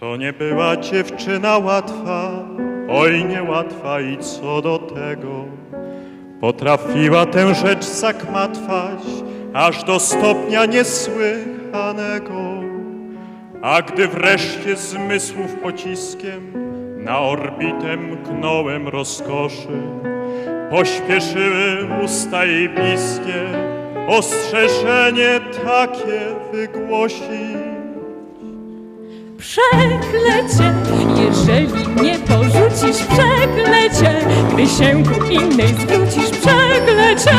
To nie była dziewczyna łatwa, oj niełatwa i co do tego. Potrafiła tę rzecz zakmatwać, aż do stopnia niesłychanego. A gdy wreszcie zmysłów pociskiem na orbitę mknąłem rozkoszy, pośpieszyły usta jej bliskie ostrzeżenie takie wygłosić. Przeklecie, jeżeli mnie porzucisz, przeklecie, gdy się ku innej zwrócisz, przeklecie,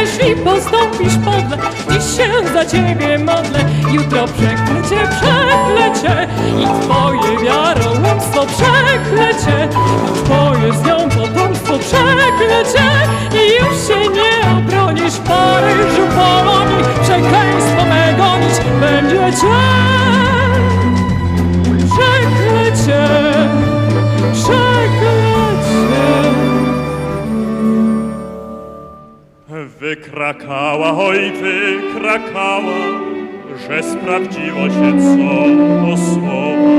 jeśli postąpisz podle, dziś się za ciebie modlę, jutro przeklecie, przeklecie i twoje wiarołomstwo, przeklecie, będziecie. Przeklecie, przeklecie. Wykrakała, oj wykrakała, że sprawdziło się co do słowa.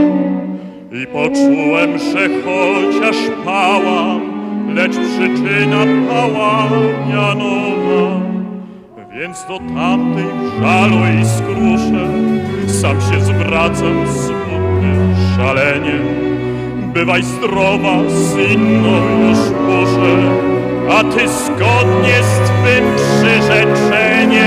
I poczułem, że chociaż pałam, lecz przyczyna pałania nowa. Więc do tamtej żalu i skrusze sam się zwracam smutnym szaleniem. Bywaj zdrowa, z już muszę, a ty zgodnie z twym przyrzeczeniem.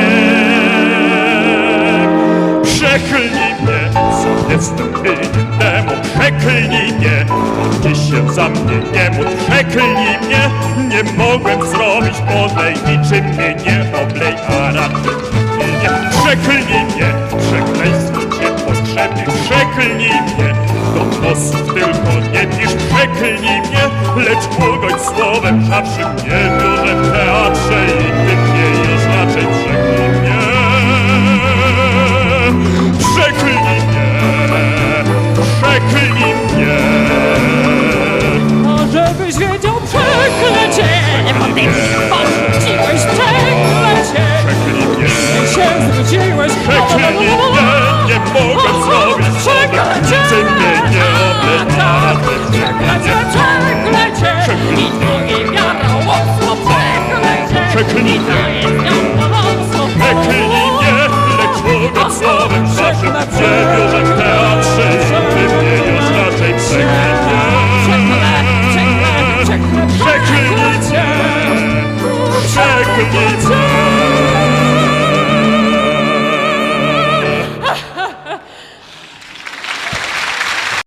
Przeklnij mnie, co jestem winien temu, przeklnij mnie, bo się za mnie nie módl, przeklnij mnie, nie mogłem zrobić podlej, niczym mnie nie oblej, a raczej nie. Głosów tylko nie pisz, przeklnij mnie, lecz ugoń słowem zawsze mnie biorę w teatrze i ty mnie już raczej przeklij mnie. Przeklnij mnie, przeklnij mnie. A żebyś wiedział, przeklecie, bo ty porzuciłeś przeklecie. Przeklij mnie, Ty się zwróciłeś, przeklij mnie, nie mogę zrobić nic mnie przeklecie. Przeklnij mnie. lecz mogę słowem zawsze mnie biorę w teatrze i ty mnie już raczej. Przeklnij mnie, przeklnij mnie.